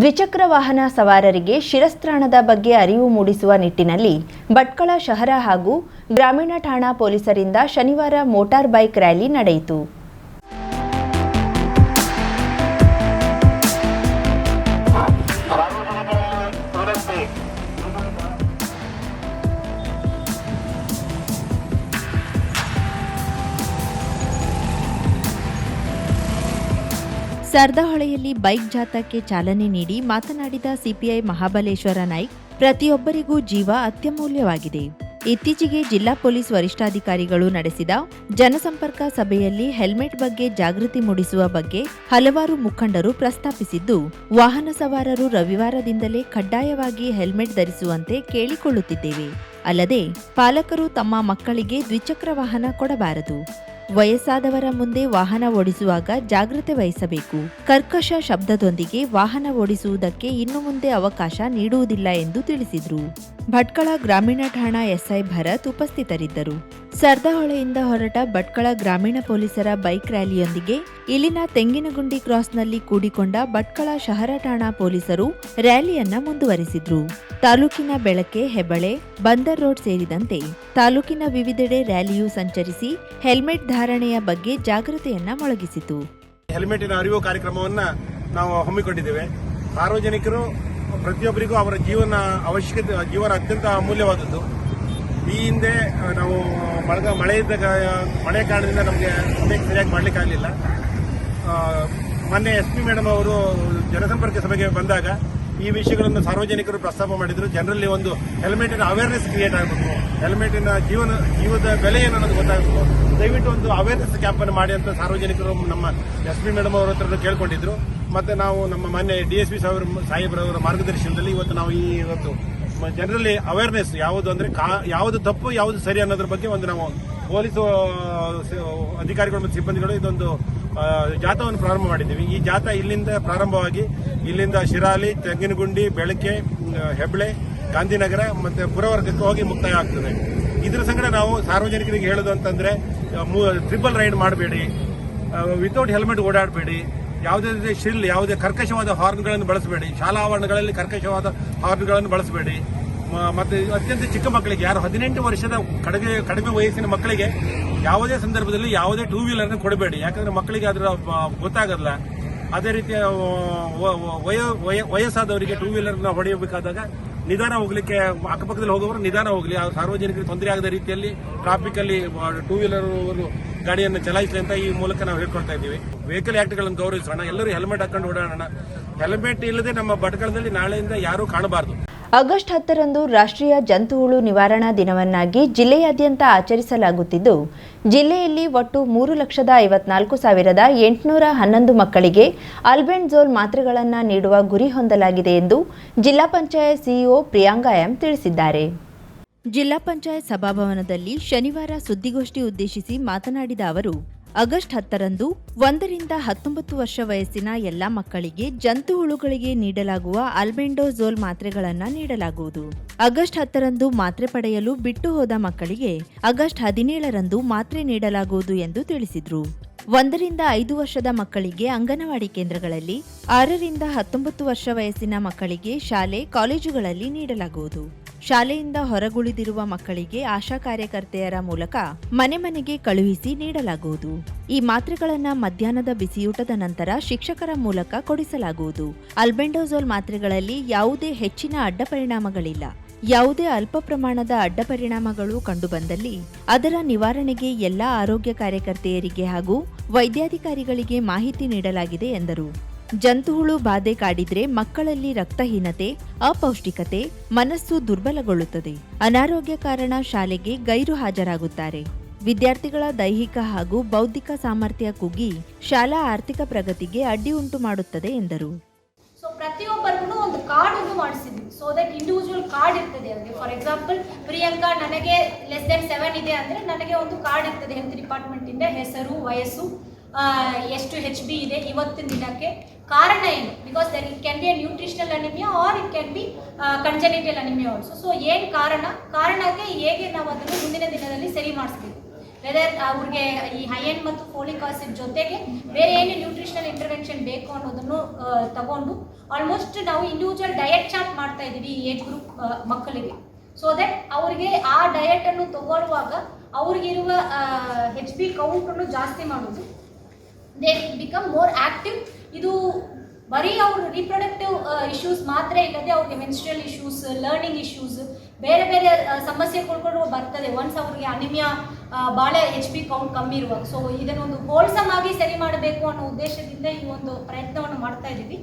ದ್ವಿಚಕ್ರ ವಾಹನ ಸವಾರರಿಗೆ ಶಿರಸ್ತ್ರಾಣದ ಬಗ್ಗೆ ಅರಿವು ಮೂಡಿಸುವ ನಿಟ್ಟಿನಲ್ಲಿ ಭಟ್ಕಳ ಶಹರ ಹಾಗೂ ಗ್ರಾಮೀಣ ಠಾಣಾ ಪೊಲೀಸರಿಂದ ಶನಿವಾರ ಮೋಟಾರ್ ಬೈಕ್ ರ್ಯಾಲಿ ನಡೆಯಿತು. ಸರ್ದಹೊಳೆಯಲ್ಲಿ ಬೈಕ್ ಜಾಥಾಕ್ಕೆ ಚಾಲನೆ ನೀಡಿ ಮಾತನಾಡಿದ ಸಿಪಿಐ ಮಹಾಬಲೇಶ್ವರ ನಾಯ್ಕ್, ಪ್ರತಿಯೊಬ್ಬರಿಗೂ ಜೀವ ಅತ್ಯಮೂಲ್ಯವಾಗಿದೆ. ಇತ್ತೀಚೆಗೆ ಜಿಲ್ಲಾ ಪೊಲೀಸ್ ವರಿಷ್ಠಾಧಿಕಾರಿಗಳು ನಡೆಸಿದ ಜನಸಂಪರ್ಕ ಸಭೆಯಲ್ಲಿ ಹೆಲ್ಮೆಟ್ ಬಗ್ಗೆ ಜಾಗೃತಿ ಮೂಡಿಸುವ ಬಗ್ಗೆ ಹಲವಾರು ಮುಖಂಡರು ಪ್ರಸ್ತಾಪಿಸಿದ್ದು, ವಾಹನ ಸವಾರರು ರವಿವಾರದಿಂದಲೇ ಕಡ್ಡಾಯವಾಗಿ ಹೆಲ್ಮೆಟ್ ಧರಿಸುವಂತೆ ಕೇಳಿಕೊಳ್ಳುತ್ತಿದ್ದೇವೆ. ಅಲ್ಲದೆ, ಪಾಲಕರು ತಮ್ಮ ಮಕ್ಕಳಿಗೆ ದ್ವಿಚಕ್ರ ವಾಹನ ಕೊಡಬಾರದು. ವಯಸ್ಸಾದವರ ಮುಂದೆ ವಾಹನ ಓಡಿಸುವಾಗ ಜಾಗೃತೆ ವಹಿಸಬೇಕು. ಕರ್ಕಶ ಶಬ್ದದೊಂದಿಗೆ ವಾಹನ ಓಡಿಸುವುದಕ್ಕೆ ಇನ್ನು ಮುಂದೆ ಅವಕಾಶ ನೀಡುವುದಿಲ್ಲ ಎಂದು ತಿಳಿಸಿದರು. ಭಟ್ಕಳ ಗ್ರಾಮೀಣ ಠಾಣಾ ಎಸ್ಐ ಭರತ್ ಉಪಸ್ಥಿತರಿದ್ದರು. ಸರ್ದಹೊಳೆಯಿಂದ ಹೊರಟ ಭಟ್ಕಳ ಗ್ರಾಮೀಣ ಪೊಲೀಸರ ಬೈಕ್ ರ್ಯಾಲಿಯೊಂದಿಗೆ ಇಲ್ಲಿನ ತೆಂಗಿನಗುಂಡಿ ಕ್ರಾಸ್ನಲ್ಲಿ ಕೂಡಿಕೊಂಡ ಭಟ್ಕಳ ಶಹರ ಠಾಣಾ ಪೊಲೀಸರು ರ್ಯಾಲಿಯನ್ನ ಮುಂದುವರೆಸಿದ್ರು. ತಾಲೂಕಿನ ಬೆಳಕೆ ಹೆಬಳೆ ಬಂದರ್ ರೋಡ್ ಸೇರಿದಂತೆ ತಾಲೂಕಿನ ವಿವಿಧೆಡೆ ರ್ಯಾಲಿಯು ಸಂಚರಿಸಿ ಹೆಲ್ಮೆಟ್ ಧಾರಣೆಯ ಬಗ್ಗೆ ಜಾಗೃತಿಯನ್ನ ಮೊಳಗಿಸಿತು. ಹೆಲ್ಮೆಟಿನ ಅರಿವು ಕಾರ್ಯಕ್ರಮವನ್ನ ನಾವು ಹಮ್ಮಿಕೊಂಡಿದ್ದೇವೆ. ಸಾರ್ವಜನಿಕರು ಪ್ರತಿಯೊಬ್ಬರಿಗೂ ಅವರ ಜೀವನ ಅವಶ್ಯಕತೆ, ಜೀವನ ಅತ್ಯಂತ ಅಮೂಲ್ಯವಾದದ್ದು. ಈ ಹಿಂದೆ ನಾವು, ಮಳೆಗ, ಮಳೆ ಇದ್ದಾಗ ಮಳೆ ಕಾರಣದಿಂದ ನಮಗೆ ಸಮಯಕ್ಕೆ ಸರಿಯಾಗಿ ಮಾಡಲಿಕ್ಕಾಗಲಿಲ್ಲ ಮೊನ್ನೆ ಎಸ್ ಪಿ ಮೇಡಮ್ ಅವರು ಜನಸಂಪರ್ಕ ಸಭೆಗೆ ಬಂದಾಗ ಈ ವಿಷಯಗಳನ್ನು ಸಾರ್ವಜನಿಕರು ಪ್ರಸ್ತಾಪ ಮಾಡಿದರು. ಜನರಲ್ಲಿ ಒಂದು ಹೆಲ್ಮೆಟಿನ ಅವೇರ್ನೆಸ್ ಕ್ರಿಯೇಟ್ ಆಗಬೇಕು. ಹೆಲ್ಮೆಟಿನ ಜೀವನ, ಜೀವದ ಬೆಲೆ ಏನು ಅನ್ನೋದು ಗೊತ್ತಾಗಬೇಕು. ದಯವಿಟ್ಟು ಒಂದು ಅವೇರ್ನೆಸ್ ಕ್ಯಾಂಪನ್ನು ಮಾಡಿ ಅಂತ ಸಾರ್ವಜನಿಕರು ನಮ್ಮ ಎಸ್ ಪಿ ಮೇಡಮ್ ಅವರ ಹತ್ರ ಕೇಳ್ಕೊಂಡಿದ್ರು. ಮತ್ತು ನಾವು ನಮ್ಮ ಮೊನ್ನೆ ಡಿ ಎಸ್ ಪಿ ಸಾಹೇಬ್ರವರ ಮಾರ್ಗದರ್ಶನದಲ್ಲಿ ಇವತ್ತು ನಾವು ಈ ಇವತ್ತು ಜನರಲ್ಲಿ ಅವೇರ್ನೆಸ್ ಯಾವುದು ಅಂದ್ರೆ ಕಾ- ಯಾವುದು ತಪ್ಪು, ಯಾವುದು ಸರಿ ಅನ್ನೋದ್ರ ಬಗ್ಗೆ ಒಂದು ನಾವು ಪೊಲೀಸ್ ಅಧಿಕಾರಿಗಳು ಮತ್ತು ಸಿಬ್ಬಂದಿಗಳು ಇದೊಂದು ಜಾಥಾವನ್ನು ಪ್ರಾರಂಭ ಮಾಡಿದ್ದೀವಿ. ಈ ಜಾಥಾ ಇಲ್ಲಿಂದ ಪ್ರಾರಂಭವಾಗಿ ಇಲ್ಲಿಂದ ಶಿರಾಲಿ, ತೆಂಗಿನಗುಂಡಿ, ಬೆಳಕೆ ಹೆಬ್ಳೆ, ಗಾಂಧಿನಗರ ಮತ್ತೆ ಪುರವರ್ಗಕ್ಕೆ ಹೋಗಿ ಮುಕ್ತಾಯ ಆಗ್ತದೆ ಇದರ ಸಂಗಡ ನಾವು ಸಾರ್ವಜನಿಕರಿಗೆ ಹೇಳೋದು ಅಂತಂದ್ರೆ ಟ್ರಿಪಲ್ ರೈಡ್ ಮಾಡಬೇಡಿ. ವಿತೌಟ್ ಹೆಲ್ಮೆಟ್ ಓಡಾಡಬೇಡಿ. ಯಾವುದೇ ಶಿಲ್, ಯಾವುದೇ ಕರ್ಕಶವಾದ ಹಾರ್ನ್ಗಳನ್ನು ಬಳಸಬೇಡಿ. ಶಾಲಾ ಆವರಣಗಳಲ್ಲಿ ಕರ್ಕಶವಾದ ಹಾರ್ನ್ಗಳನ್ನು ಬಳಸಬೇಡಿ. ಮತ್ತು ಅತ್ಯಂತ ಚಿಕ್ಕ ಮಕ್ಕಳಿಗೆ, ಯಾರು ಹದಿನೆಂಟು ವರ್ಷದ ಕಡಿಮೆ ಕಡಿಮೆ ವಯಸ್ಸಿನ ಮಕ್ಕಳಿಗೆ ಯಾವುದೇ ಸಂದರ್ಭದಲ್ಲಿ ಯಾವುದೇ ಟೂ ವೀಲರ್ನ ಕೊಡಬೇಡಿ. ಯಾಕಂದರೆ ಮಕ್ಕಳಿಗೆ ಅದರ ಗೊತ್ತಾಗಲ್ಲ. ಅದೇ ರೀತಿಯ ವಯ- ವಯ- ವಯಸ್ಸಾದವರಿಗೆ ಟೂ ವೀಲರ್ನ ಹೊಡೆಯಬೇಕಾದಾಗ ನಿಧಾನ ಹೋಗಲಿಕ್ಕೆ, ಅಕ್ಕಪಕ್ಕದಲ್ಲಿ ಹೋಗೋರು ನಿಧಾನ ಹೋಗಲಿ. ಸಾರ್ವಜನಿಕರಿಗೆ ತೊಂದರೆ ಆಗದ ರೀತಿಯಲ್ಲಿ ಟ್ರಾಫಿಕಲ್ಲಿ ಟೂ ವೀಲರ್ ಗಾಡಿಯನ್ನು ಚಲಾಯಿಸಲಿ ಅಂತ ಈ ಮೂಲಕ ನಾವು ಹೇಳ್ಕೊಳ್ತಾ ಇದ್ದೀವಿ. ವೆಹಿಕಲ್ ಆಕ್ಟ್ಗಳನ್ನು ಗೌರವಿಸೋಣ. ಎಲ್ಲರೂ ಹೆಲ್ಮೆಟ್ ಹಾಕೊಂಡು ಓಡಾಡೋಣ. ಹೆಲ್ಮೆಟ್ ಇಲ್ಲದೆ ನಮ್ಮ ಭಟ್ಕಳದಲ್ಲಿ ನಾಳೆಯಿಂದ ಯಾರೂ ಕಾಣಬಾರದು. ಆಗಸ್ಟ್ ಹತ್ತರಂದು ರಾಷ್ಟ್ರೀಯ ಜಂತುಹುಳು ನಿವಾರಣಾ ದಿನವನ್ನಾಗಿ ಜಿಲ್ಲೆಯಾದ್ಯಂತ ಆಚರಿಸಲಾಗುತ್ತಿದ್ದು, ಜಿಲ್ಲೆಯಲ್ಲಿ ಒಟ್ಟು ಮೂರು ಲಕ್ಷದ ಐವತ್ನಾಲ್ಕು ಸಾವಿರದ ಎಂಟುನೂರ ಹನ್ನೊಂದು ಮಕ್ಕಳಿಗೆ ಅಲ್ಬೆಂಡ್ಜೋಲ್ ಮಾತ್ರೆಗಳನ್ನು ನೀಡುವ ಗುರಿ ಹೊಂದಲಾಗಿದೆ ಎಂದು ಜಿಲ್ಲಾ ಪಂಚಾಯತ್ ಸಿಇಒ ಪ್ರಿಯಾಂಗಾ ಎಂ ತಿಳಿಸಿದ್ದಾರೆ. ಜಿಲ್ಲಾ ಪಂಚಾಯತ್ ಸಭಾಭವನದಲ್ಲಿ ಶನಿವಾರ ಸುದ್ದಿಗೋಷ್ಠಿ ಉದ್ದೇಶಿಸಿ ಮಾತನಾಡಿದ ಅವರು, ಆಗಸ್ಟ್ ಹತ್ತರಂದು ಒಂದರಿಂದ ಹತ್ತೊಂಬತ್ತು ವರ್ಷ ವಯಸ್ಸಿನ ಎಲ್ಲ ಮಕ್ಕಳಿಗೆ ಜಂತು ಹುಳುಗಳಿಗೆ ನೀಡಲಾಗುವ ಅಲ್ಬೆಂಡೋಝೋಲ್ ಮಾತ್ರೆಗಳನ್ನು ನೀಡಲಾಗುವುದು. ಆಗಸ್ಟ್ ಹತ್ತರಂದು ಮಾತ್ರೆ ಪಡೆಯಲು ಬಿಟ್ಟು ಹೋದ ಮಕ್ಕಳಿಗೆ ಆಗಸ್ಟ್ ಹದಿನೇಳರಂದು ಮಾತ್ರೆ ನೀಡಲಾಗುವುದು ಎಂದು ತಿಳಿಸಿದರು. ಒಂದರಿಂದ ಐದು ವರ್ಷದ ಮಕ್ಕಳಿಗೆ ಅಂಗನವಾಡಿ ಕೇಂದ್ರಗಳಲ್ಲಿ, ಆರರಿಂದ ಹತ್ತೊಂಬತ್ತು ವರ್ಷ ವಯಸ್ಸಿನ ಮಕ್ಕಳಿಗೆ ಶಾಲೆ, ಕಾಲೇಜುಗಳಲ್ಲಿ ನೀಡಲಾಗುವುದು. ಶಾಲೆಯಿಂದ ಹೊರಗುಳಿದಿರುವ ಮಕ್ಕಳಿಗೆ ಆಶಾ ಕಾರ್ಯಕರ್ತೆಯರ ಮೂಲಕ ಮನೆ ಮನೆಗೆ ಕಳುಹಿಸಿ ನೀಡಲಾಗುವುದು. ಈ ಮಾತ್ರೆಗಳನ್ನು ಮಧ್ಯಾಹ್ನದ ಬಿಸಿಯೂಟದ ನಂತರ ಶಿಕ್ಷಕರ ಮೂಲಕ ಕೊಡಿಸಲಾಗುವುದು. ಅಲ್ಬೆಂಡೋಸೋಲ್ ಮಾತ್ರೆಗಳಲ್ಲಿ ಯಾವುದೇ ಹೆಚ್ಚಿನ ಅಡ್ಡ ಪರಿಣಾಮಗಳಿಲ್ಲ. ಯಾವುದೇ ಅಲ್ಪ ಪ್ರಮಾಣದ ಅಡ್ಡ ಪರಿಣಾಮಗಳು ಕಂಡುಬಂದಲ್ಲಿ ಅದರ ನಿವಾರಣೆಗೆ ಎಲ್ಲ ಆರೋಗ್ಯ ಕಾರ್ಯಕರ್ತೆಯರಿಗೆ ಹಾಗೂ ವೈದ್ಯಾಧಿಕಾರಿಗಳಿಗೆ ಮಾಹಿತಿ ನೀಡಲಾಗಿದೆ ಎಂದರು. ಜಂತುಹುಳು ಬಾಧೆ ಕಾಡಿದ್ರೆ ಮಕ್ಕಳಲ್ಲಿ ರಕ್ತಹೀನತೆ, ಅಪೌಷ್ಟಿಕತೆ, ಮನಸ್ಸು ದುರ್ಬಲಗೊಳ್ಳುತ್ತದೆ. ಅನಾರೋಗ್ಯ ಕಾರಣ ಶಾಲೆಗೆ ಗೈರು ಹಾಜರಾಗುತ್ತಾರೆ. ವಿದ್ಯಾರ್ಥಿಗಳ ದೈಹಿಕ ಹಾಗೂ ಬೌದ್ಧಿಕ ಸಾಮರ್ಥ್ಯ ಕುಗ್ಗಿ ಶಾಲಾ ಆರ್ಥಿಕ ಪ್ರಗತಿಗೆ ಅಡ್ಡಿ ಉಂಟು ಮಾಡುತ್ತದೆ ಎಂದರು. ಸೊ ಪ್ರತಿಯೊಬ್ಬರಿಗೂ ಒಂದು ಕಾರ್ಡ್ ಅನ್ನು ಮಾಡಿಸಿದ್ವಿ. ಸೊ ದಟ್ ಇಂಡಿವಿಜುವಲ್ ಕಾರ್ಡ್ ಇರ್ತದೆ ಅವರಿಗೆ ಫಾರ್ ಎಕ್ಸಾಂಪಲ್ ಪ್ರಿಯಾಂಕಾ, ನನಗೆ ಲೆಸ್ ದೆನ್ ಸೆವೆನ್ ಇದೆ ಅಂದ್ರೆ ನನಗೆ ಒಂದು ಕಾರ್ಡ್ ಇರ್ತದೆ ಹೆಲ್ತ್ ಡಿಪಾರ್ಟ್ಮೆಂಟಿಂದ ಹೆಸರು, ವಯಸ್ಸು. ಎಷ್ಟು ಹೆಚ್ ಬಿ ಇದೆ ಇವತ್ತಿನ ದಿನಕ್ಕೆ. ಕಾರಣ ಏನು? Because there it can be a nutritional anaemia or it can be congenital anaemia also so ಏನು ಕಾರಣ? ಕಾರಣಕ್ಕೆ ಹೇಗೆ ನಾವು ಅದನ್ನು ಮುಂದಿನ ದಿನದಲ್ಲಿ ಸರಿ ಮಾಡಿಸ್ತೀವಿ ವೆದರ್ ಅವ್ರಿಗೆ ಈ ಹೈಯನ್ ಮತ್ತು ಫೋಲಿಕ್ ಆಸಿಡ್ ಜೊತೆಗೆ ಬೇರೆ ಏನು ನ್ಯೂಟ್ರಿಷನಲ್ ಇಂಟರ್ವೆನ್ಷನ್ ಬೇಕು ಅನ್ನೋದನ್ನು ತಗೊಂಡು ಆಲ್ಮೋಸ್ಟ್ ನಾವು ಇಂಡಿವಿಜುವಲ್ ಡಯಟ್ ಚಾರ್ಟ್ ಮಾಡ್ತಾ ಇದ್ದೀವಿ ಈ ಏಜ್ ಗ್ರೂಪ್ ಮಕ್ಕಳಿಗೆ. ಸೊ ದಟ್ ಅವರಿಗೆ ಆ ಡಯಟನ್ನು ತಗೊಳ್ಳುವಾಗ ಅವ್ರಿಗಿರುವ ಹೆಚ್ ಬಿ ಕೌಂಟನ್ನು ಜಾಸ್ತಿ ಮಾಡೋದು. ದೇ ಬಿಕಮ್ ಮೋರ್ ಆಕ್ಟಿವ್ ಇದು ಬರೀ ಅವ್ರ ರೀಪ್ರೊಡಕ್ಟಿವ್ ಇಶ್ಯೂಸ್ ಮಾತ್ರ ಇಲ್ಲದೆ ಅವ್ರಿಗೆ ಮೆನ್ಸ್ಟ್ರಲ್ ಇಶ್ಯೂಸ್ ಲರ್ನಿಂಗ್ ಇಶ್ಯೂಸ್ ಬೇರೆ ಬೇರೆ ಸಮಸ್ಯೆಗಳು ಕೂಡ ಬರ್ತದೆ. ಒನ್ಸ್ ಅವ್ರಿಗೆ ಅನಿಮಿಯಾ ಭಾಳ ಎಚ್ ಪಿ ಕೌಂಟ್ ಕಮ್ಮಿ ಇರುವಾಗ. ಸೊ ಇದನ್ನೊಂದು ಹೋಲ್ಸಮ್ ಆಗಿ ಸರಿ ಮಾಡಬೇಕು ಅನ್ನೋ ಉದ್ದೇಶದಿಂದ ಈ ಒಂದು ಪ್ರಯತ್ನವನ್ನು ಮಾಡ್ತಾ ಇದ್ದೀವಿ.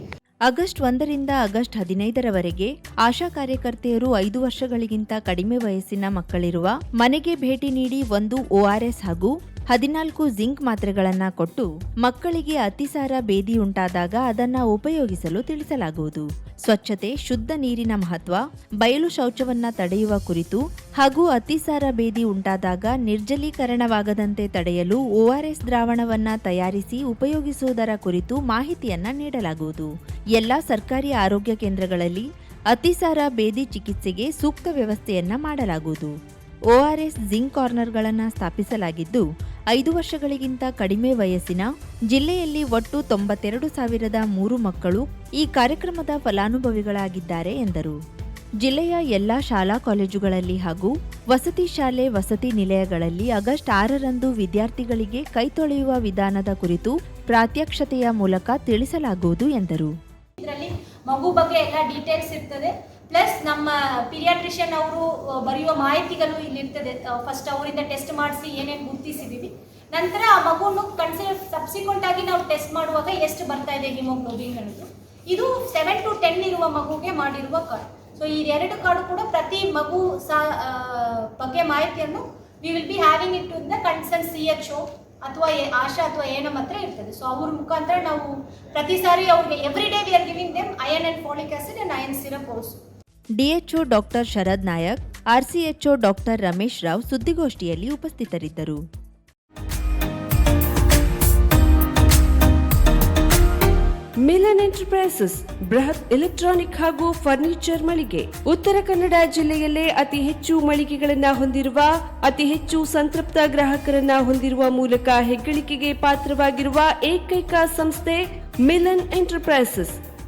ಆಗಸ್ಟ್ ಒಂದರಿಂದ ಆಗಸ್ಟ್ ಹದಿನೈದರವರೆಗೆ ಆಶಾ ಕಾರ್ಯಕರ್ತೆಯರು ಐದು ವರ್ಷಗಳಿಗಿಂತ ಕಡಿಮೆ ವಯಸ್ಸಿನ ಮಕ್ಕಳಿರುವ ಮನೆಗೆ ಭೇಟಿ ನೀಡಿ ಒಂದು ಒಆರ್ಎಸ್ ಹಾಗೂ ಹದಿನಾಲ್ಕು ಜಿಂಕ್ ಮಾತ್ರೆಗಳನ್ನು ಕೊಟ್ಟು ಮಕ್ಕಳಿಗೆ ಅತಿಸಾರ ಬೇದಿ ಉಂಟಾದಾಗ ಅದನ್ನು ಉಪಯೋಗಿಸಲು ತಿಳಿಸಲಾಗುವುದು. ಸ್ವಚ್ಛತೆ, ಶುದ್ಧ ನೀರಿನ ಮಹತ್ವ, ಬಯಲು ಶೌಚವನ್ನು ತಡೆಯುವ ಕುರಿತು ಹಾಗೂ ಅತಿಸಾರ ಬೇದಿ ಉಂಟಾದಾಗ ನಿರ್ಜಲೀಕರಣವಾಗದಂತೆ ತಡೆಯಲು ಓಆರ್ಎಸ್ ದ್ರಾವಣವನ್ನು ತಯಾರಿಸಿ ಉಪಯೋಗಿಸುವುದರ ಕುರಿತು ಮಾಹಿತಿಯನ್ನು ನೀಡಲಾಗುವುದು. ಎಲ್ಲ ಸರ್ಕಾರಿ ಆರೋಗ್ಯ ಕೇಂದ್ರಗಳಲ್ಲಿ ಅತಿಸಾರ ಬೇದಿ ಚಿಕಿತ್ಸೆಗೆ ಸೂಕ್ತ ವ್ಯವಸ್ಥೆಯನ್ನ ಮಾಡಲಾಗುವುದು. ಓಆರ್ಎಸ್ ಜಿಂಕ್ ಕಾರ್ನರ್ಗಳನ್ನು ಸ್ಥಾಪಿಸಲಾಗಿದ್ದು ಐದು ವರ್ಷಗಳಿಗಿಂತ ಕಡಿಮೆ ವಯಸ್ಸಿನ ಜಿಲ್ಲೆಯಲ್ಲಿ ಒಟ್ಟು ತೊಂಬತ್ತೆರಡು ಸಾವಿರದ ಮೂರು ಮಕ್ಕಳು ಈ ಕಾರ್ಯಕ್ರಮದ ಫಲಾನುಭವಿಗಳಾಗಿದ್ದಾರೆ ಎಂದರು. ಜಿಲ್ಲೆಯ ಎಲ್ಲಾ ಶಾಲಾ ಕಾಲೇಜುಗಳಲ್ಲಿ ಹಾಗೂ ವಸತಿ ಶಾಲೆ, ವಸತಿ ನಿಲಯಗಳಲ್ಲಿ ಆಗಸ್ಟ್ ಆರರಂದು ವಿದ್ಯಾರ್ಥಿಗಳಿಗೆ ಕೈತೊಳೆಯುವ ವಿಧಾನದ ಕುರಿತು ಪ್ರಾತ್ಯಕ್ಷತೆಯ ಮೂಲಕ ತಿಳಿಸಲಾಗುವುದು ಎಂದರು. ಇದರಲ್ಲಿ ಮಗು ಬಗ್ಗೆ ಎಲ್ಲ ಡೀಟೇಲ್ಸ್ ಇರ್ತದೆ. ಪ್ಲಸ್ ನಮ್ಮ ಪಿರಿಯಾಟ್ರಿಷಿಯನ್ ಅವರು ಬರೆಯುವ ಮಾಹಿತಿಗಳು ಇಲ್ಲಿ ಇರ್ತದೆ. ಫಸ್ಟ್ ಅವರಿಂದ ಟೆಸ್ಟ್ ಮಾಡಿಸಿ ಏನೇನು ಗುರುತಿಸಿದ್ದೀವಿ ನಂತರ ಆ ಮಗುವನ್ನು ಕನ್ಸಿಡರ್ ಸಬ್ಸಿಕ್ವೆಂಟ್ ಆಗಿ ನಾವು ಟೆಸ್ಟ್ ಮಾಡುವಾಗ ಎಷ್ಟು ಬರ್ತಾ ಇದೆ ಹಿಮೋಗ್ಲೋಬಿನ್ ಅನ್ನೋದು ಇದು ಸೆವೆನ್ ಟು ಟೆನ್ ಇರುವ ಮಗುಗೆ ಮಾಡಿರುವ ಕಾರ್ಡ್ ಸೊ ಈ ಎರಡು ಕಾರ್ಡ್ ಕೂಡ ಪ್ರತಿ ಮಗು ಸಹ ಬಗ್ಗೆ ಮಾಹಿತಿಯನ್ನು we will be having it in the concern C H O ಅಥವಾ ಆಶಾ ಅಥವಾ ಏನಮ್ಮ ಹತ್ರ ಇರ್ತದೆ. ಸೊ ಅವ್ರ ಮುಖಾಂತರ ನಾವು ಪ್ರತಿ ಸಾರಿ ಅವ್ರಿಗೆ every day we are giving them iron and folic acid and iron syrup also DHO doctor Sharad Nayak, RCHO doctor Ramesh Rao ಸುದ್ದಿಗೋಷ್ಠಿಯಲ್ಲಿ ಉಪಸ್ಥಿತರಿದ್ದರು. ಮಿಲನ್ ಎಂಟರ್ಪ್ರೈಸಸ್, ಬೃಹತ್ ಎಲೆಕ್ಟ್ರಾನಿಕ್ ಹಾಗೂ ಫರ್ನಿಚರ್ ಮಳಿಗೆ. ಉತ್ತರ ಕನ್ನಡ ಜಿಲ್ಲೆಯಲ್ಲೇ ಅತಿ ಹೆಚ್ಚು ಮಳಿಗೆಗಳನ್ನು ಹೊಂದಿರುವ, ಅತಿ ಹೆಚ್ಚು ಸಂತೃಪ್ತ ಗ್ರಾಹಕರನ್ನ ಹೊಂದಿರುವ ಮೂಲಕ ಹೆಗ್ಗಳಿಕೆಗೆ ಪಾತ್ರವಾಗಿರುವ ಏಕೈಕ ಸಂಸ್ಥೆ ಮಿಲನ್ ಎಂಟರ್ಪ್ರೈಸಸ್.